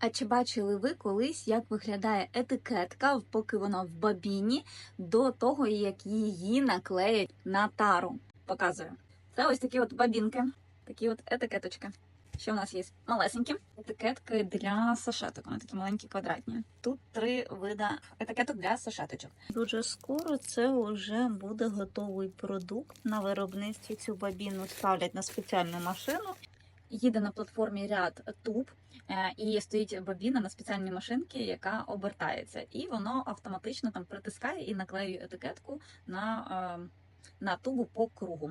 А чи бачили ви колись, як виглядає етикетка, поки вона в бабіні, до того, як її наклеять на тару? Показую. Це ось такі от бабінки, такі от етикеточки. Що в нас є? Малесенькі етикетки для сашеток. Вони такі маленькі квадратні. Тут три вида етикеток для сашеточок. Дуже скоро це вже буде готовий продукт. На виробництві цю бабіну ставлять на спеціальну машину. Їде на платформі ряд туб, е, і стоїть бабіна на спеціальній машинці, яка обертається, і воно автоматично там притискає і наклеює етикетку на, е, на тубу по кругу.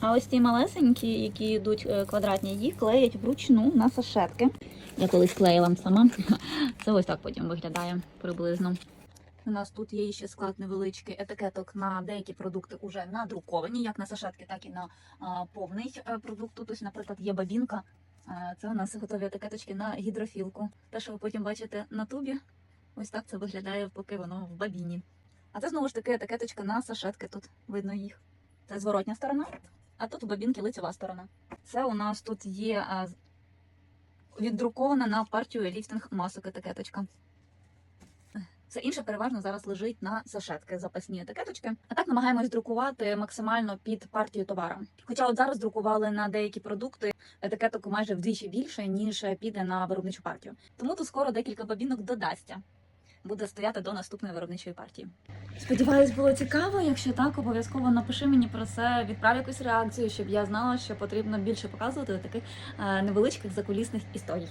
А ось ті малесенькі, які йдуть е, квадратні, їх клеять вручну на сашетки. Я колись клеїла сама. Це ось так потім виглядає приблизно. У нас тут є ще склад невеличкий етикеток на деякі продукти вже надруковані, як на сашетки, так і на а, повний е, продукт. Тут ось, наприклад, є бабінка. Е, Це у нас готові етикеточки на гідрофілку. Те, що ви потім бачите на тубі, ось так це виглядає, поки воно в бабіні. А це знову ж таки етикеточка на сашетки. Тут видно їх. Це зворотня сторона, а тут у бабінки лицева сторона. Це у нас тут є а, віддрукована на партію ліфтинг масок етикеточка. Все інше переважно зараз лежить на сашетки, запасні етикеточки. А так намагаємось друкувати максимально під партію товару. Хоча от зараз друкували на деякі продукти етикеток майже вдвічі більше, ніж піде на виробничу партію. Тому тут скоро декілька бабінок додасться. Буде стояти до наступної виробничої партії. Сподіваюсь, було цікаво. Якщо так, обов'язково напиши мені про це, відправ якусь реакцію, щоб я знала, що потрібно більше показувати таких е, невеличких закулісних історій.